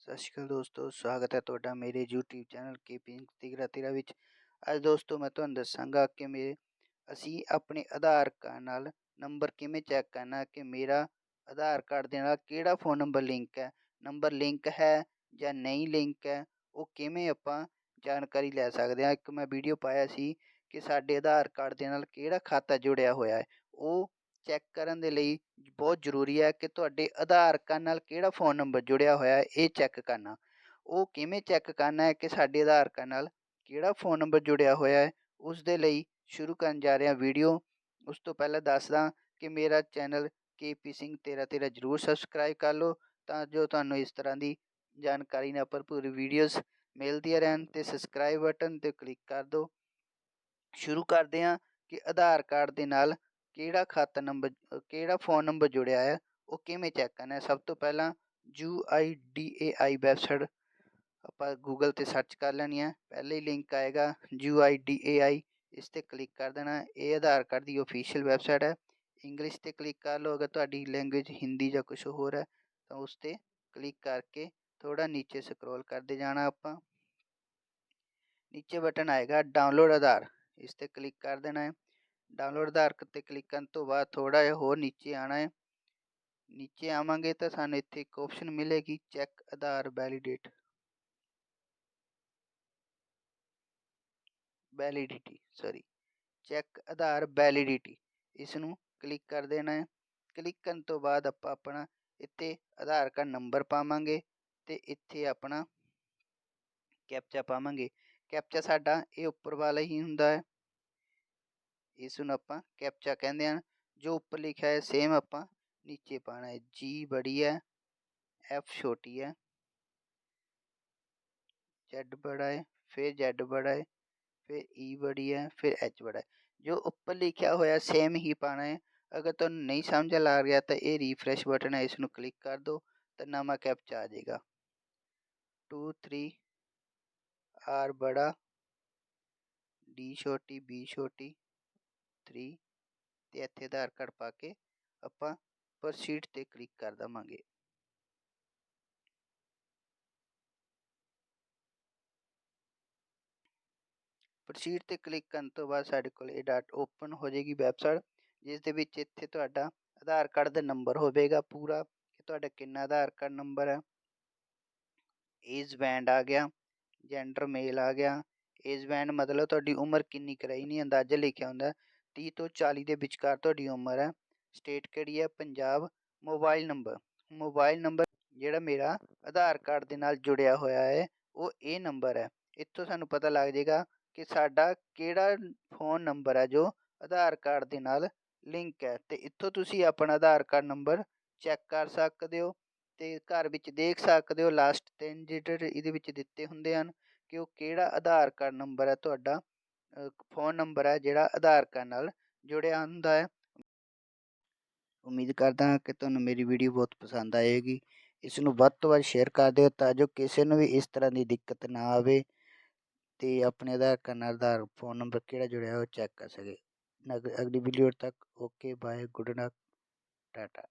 ਸਤਿ ਸ਼੍ਰੀ ਅਕਾਲ ਦੋਸਤੋ, ਸਵਾਗਤ ਹੈ ਤੁਹਾਡਾ ਮੇਰੇ YouTube ਚੈਨਲ ਕੀਪਿੰਗ ਤਿਗਰਾ ਤੇਰਾ ਵਿੱਚ। ਅੱਜ ਦੋਸਤੋ ਮੈਂ ਤੁਹਾਨੂੰ ਦੱਸਾਂਗਾ ਕਿ ਮੇਰੇ ਅਸੀਂ ਆਪਣੇ ਆਧਾਰ ਕਾਰਡ ਨਾਲ ਨੰਬਰ ਕਿਵੇਂ ਚੈੱਕ ਕਰਨਾ ਕਿ ਮੇਰਾ ਆਧਾਰ ਕਾਰਡ ਦੇ ਨਾਲ ਕਿਹੜਾ ਫੋਨ ਨੰਬਰ ਲਿੰਕ ਹੈ। ਨੰਬਰ ਲਿੰਕ ਹੈ ਜਾਂ ਨਹੀਂ ਲਿੰਕ ਹੈ, ਉਹ ਕਿਵੇਂ ਆਪਾਂ ਜਾਣਕਾਰੀ ਲੈ ਸਕਦੇ ਹਾਂ। ਇੱਕ ਮੈਂ ਵੀਡੀਓ ਪਾਇਆ ਸੀ ਕਿ ਸਾਡੇ ਆਧਾਰ ਕਾਰਡ ਦੇ ਨਾਲ ਕਿਹੜਾ ਖਾਤਾ ਜੁੜਿਆ ਹੋਇਆ ਹੈ, ਉਹ ਚੈੱਕ ਕਰਨ ਦੇ ਲਈ ਬਹੁਤ ਜ਼ਰੂਰੀ ਹੈ ਕਿ ਤੁਹਾਡੇ ਆਧਾਰ ਕਾਰਡ ਨਾਲ ਕਿਹੜਾ ਫ਼ੋਨ ਨੰਬਰ ਜੁੜਿਆ ਹੋਇਆ ਹੈ, ਇਹ ਚੈੱਕ ਕਰਨਾ। ਉਹ ਕਿਵੇਂ ਚੈੱਕ ਕਰਨਾ ਹੈ ਕਿ ਸਾਡੇ ਆਧਾਰ ਕਾਰਡ ਨਾਲ ਕਿਹੜਾ ਫ਼ੋਨ ਨੰਬਰ ਜੁੜਿਆ ਹੋਇਆ ਹੈ ਉਸ ਦੇ ਲਈ ਸ਼ੁਰੂ ਕਰਨ ਜਾ ਰਿਹਾ ਵੀਡੀਓ ਉਸ ਤੋਂ ਪਹਿਲਾਂ ਦੱਸਦਾ ਕਿ ਮੇਰਾ ਚੈਨਲ ਕੇਪੀ ਸਿੰਘ ਤੇਰਾ ਤੇਰਾ ਜ਼ਰੂਰ ਸਬਸਕ੍ਰਾਈਬ ਕਰ ਲਓ ਤਾਂ ਜੋ ਤੁਹਾਨੂੰ ਇਸ ਤਰ੍ਹਾਂ ਦੀ ਜਾਣਕਾਰੀ ਨਾਲ ਭਰਪੂਰ ਵੀਡੀਓਜ਼ ਮਿਲਦੀਆਂ ਰਹਿਣ ਤੇ ਸਬਸਕ੍ਰਾਈਬ ਬਟਨ ਤੇ ਕਲਿੱਕ ਕਰ ਦਿਓ। ਸ਼ੁਰੂ ਕਰਦੇ ਹਾਂ ਕਿ ਆਧਾਰ ਕਾਰਡ ਦੇ ਨਾਲ ਕਿਹੜਾ ਖਾਤਾ ਨੰਬਰ ਕਿਹੜਾ ਫ਼ੋਨ ਨੰਬਰ ਜੁੜਿਆ ਹੈ ਉਹ ਕਿਵੇਂ ਚੈੱਕ ਕਰਨਾ ਹੈ ਸਭ ਤੋਂ ਪਹਿਲਾਂ U I D A I website ਆਪਾਂ ਗੂਗਲ ਤੇ ਸਰਚ ਕਰ ਲੈਣੀ ਹੈ ਪਹਿਲੇ ਹੀ ਲਿੰਕ ਆਏਗਾ U I D A I ਇਸ ਤੇ ਕਲਿੱਕ ਕਰ ਦੇਣਾ ਇਹ ਆਧਾਰ ਕਾਰਡ ਦੀ ਅਫੀਸ਼ੀਅਲ ਵੈਬਸਾਈਟ ਹੈ ਇੰਗਲਿਸ਼ ਤੇ ਕਲਿੱਕ ਕਰ ਲਓ ਅਗਰ ਤੁਹਾਡੀ ਲੈਂਗੁਏਜ ਹਿੰਦੀ ਜਾਂ ਕੁਝ ਹੋਰ ਹੈ ਤਾਂ ਉਸ ਤੇ ਕਲਿੱਕ ਕਰਕੇ ਥੋੜਾ ਨੀਚੇ ਸਕਰੋਲ ਕਰਦੇ ਜਾਣਾ ਆਪਾਂ ਨੀਚੇ ਬਟਨ ਆਏਗਾ ਡਾਊਨਲੋਡ ਆਧਾਰ ਇਸ ਤੇ ਕਲਿੱਕ ਕਰ ਦੇਣਾ ਹੈ ਡਾਊਨਲੋਡ ਆਧਾਰ ਤੇ ਕਲਿੱਕ ਕਰਨ ਤੋਂ ਬਾਅਦ ਥੋੜਾ ਜਿਹਾ ਹੋਰ ਨੀਚੇ ਆਣਾ ਹੈ। ਨੀਚੇ ਆਵਾਂਗੇ ਤਾਂ ਸਾਨੂੰ ਇੱਥੇ ਇੱਕ ਆਪਸ਼ਨ ਮਿਲੇਗੀ check Aadhaar validate validity sorry check Aadhaar validity ਇਸ ਨੂੰ ਕਲਿੱਕ ਕਰ ਦੇਣਾ ਹੈ। ਕਲਿੱਕ ਕਰਨ ਤੋਂ ਬਾਅਦ ਆਪਾਂ ਆਪਣਾ ਇੱਥੇ ਆਧਾਰ ਕਾਰਡ ਨੰਬਰ ਪਾਵਾਂਗੇ ਤੇ ਇੱਥੇ ਆਪਣਾ ਕੈਪਚਾ ਪਾਵਾਂਗੇ। ਕੈਪਚਾ ਸਾਡਾ ਇਹ ਉੱਪਰ ਵਾਲਾ ਹੀ ਹੁੰਦਾ ਹੈ। ਇਸ ਨੂੰ ਆਪਾਂ ਕੈਪਚਾ ਕਹਿੰਦੇ ਹਨ ਜੋ ਉੱਪਰ ਲਿਖਿਆ ਹੈ ਸੇਮ ਆਪਾਂ ਨੀਚੇ ਪਾਣਾ ਹੈ ਜੀ ਬੜੀ ਹੈ ਐਫ ਛੋਟੀ ਹੈ ਜ਼ੈਡ ਬੜਾ ਹੈ ਫਿਰ ਜ਼ੈਡ ਬੜਾ ਹੈ ਫਿਰ ਈ ਬੜੀ ਹੈ ਫਿਰ ਐਚ ਬੜਾ ਹੈ ਜੋ ਉੱਪਰ ਲਿਖਿਆ ਹੋਇਆ ਸੇਮ ਹੀ ਪਾਣਾ ਹੈ ਅਗਰ ਤੁਹਾਨੂੰ ਨਹੀਂ ਸਮਝ ਲੱਗ ਰਿਹਾ ਤਾਂ ਇਹ ਰੀਫਰੈਸ਼ ਬਟਨ ਹੈ ਇਸ ਨੂੰ ਕਲਿੱਕ ਕਰ ਦਿਓ ਤਾਂ ਨਵਾਂ ਕੈਪਚਾ ਆ ਜਾਏਗਾ 2 3 ਆਰ ਬੜਾ ਡੀ ਛੋਟੀ ਬੀ ਛੋਟੀ 3 ਤੇ ਇੱਥੇ ਆਧਾਰ ਕਾਰਡ ਪਾ ਕੇ ਆਪਾਂ ਪ੍ਰੋਸੀਡ ਤੇ ਕਲਿੱਕ ਕਰ ਦਵਾਂਗੇ। ਪ੍ਰੋਸੀਡ ਤੇ ਕਲਿੱਕ ਕਰਨ ਤੋਂ ਬਾਅਦ ਸਾਡੇ ਕੋਲ ਇਹ ਡਾਟ ਓਪਨ ਹੋ ਜਾਏਗੀ ਵੈਬਸਾਈਟ ਜਿਸ ਦੇ ਵਿੱਚ ਇੱਥੇ ਤੁਹਾਡਾ ਆਧਾਰ ਕਾਰਡ ਦਾ ਨੰਬਰ ਹੋਵੇਗਾ ਪੂਰਾ, ਕਿ ਤੁਹਾਡਾ ਕਿੰਨਾ ਆਧਾਰ ਕਾਰਡ ਨੰਬਰ ਹੈ। ਏਜ ਬੈਂਡ ਆ ਗਿਆ ਜੈਂਡਰ ਮੇਲ ਆ ਗਿਆ। ਏਜ ਬੈਂਡ ਮਤਲਬ ਤੁਹਾਡੀ ਉਮਰ ਕਿੰਨੀ ਕਰਾਈ ਨਹੀਂ, ਅੰਦਾਜ਼ਾ ਲਿਖਿਆ ਹੁੰਦਾ। ਤੀਹ ਤੋਂ 40 ਦੇ ਵਿਚਕਾਰ ਤੁਹਾਡੀ ਉਮਰ ਹੈ। ਸਟੇਟ ਕਿਹੜੀ ਹੈ? Punjab. Mobile number mobile number ਜਿਹੜਾ ਮੇਰਾ ਆਧਾਰ ਕਾਰਡ ਦੇ ਨਾਲ ਜੁੜਿਆ ਹੋਇਆ ਹੈ, ਉਹ ਇਹ ਨੰਬਰ ਹੈ। ਇੱਥੋਂ ਸਾਨੂੰ ਪਤਾ ਲੱਗ ਜਾਏਗਾ ਕਿ ਸਾਡਾ ਕਿਹੜਾ ਫੋਨ ਨੰਬਰ ਹੈ ਜੋ ਆਧਾਰ ਕਾਰਡ ਦੇ ਨਾਲ ਲਿੰਕ ਹੈ। ਤੇ ਇੱਥੋਂ ਤੁਸੀਂ ਆਪਣਾ ਆਧਾਰ ਕਾਰਡ ਨੰਬਰ ਚੈੱਕ ਕਰ ਸਕਦੇ ਹੋ ਤੇ ਘਰ ਵਿੱਚ ਦੇਖ ਸਕਦੇ ਹੋ ਲਾਸਟ ਤਿੰਨ ਡਿਜਿਟ ਇਹਦੇ ਵਿੱਚ ਦਿੱਤੇ ਹੁੰਦੇ ਹਨ ਕਿ ਉਹ ਕਿਹੜਾ ਆਧਾਰ ਕਾਰਡ ਨੰਬਰ ਹੈ ਤੁਹਾਡਾ। ਫੋਨ ਨੰਬਰ ਹੈ ਜਿਹੜਾ ਆਧਾਰ ਕਾਰਡ ਨਾਲ ਜੁੜਿਆ ਹੁੰਦਾ ਹੈ। ਉਮੀਦ ਕਰਦਾ ਹਾਂ ਕਿ ਤੁਹਾਨੂੰ ਮੇਰੀ ਵੀਡੀਓ ਬਹੁਤ ਪਸੰਦ ਆਏਗੀ। ਇਸ ਨੂੰ ਵੱਧ ਤੋਂ ਵੱਧ ਸ਼ੇਅਰ ਕਰ ਦਿਓ ਤਾਂ ਜੋ ਕਿਸੇ ਨੂੰ ਵੀ ਇਸ ਤਰ੍ਹਾਂ ਦੀ ਦਿੱਕਤ ਨਾ ਆਵੇ ਤੇ ਆਪਣੇ ਆਧਾਰ ਕਾਰਡ ਨਾਲ ਆਧਾਰ ਫੋਨ ਨੰਬਰ ਕਿਹੜਾ ਜੁੜਿਆ ਉਹ ਚੈੱਕ ਕਰ ਸਕੇ। ਅਗਲੀ ਵੀਡੀਓ ਤੱਕ okay bye good night tata.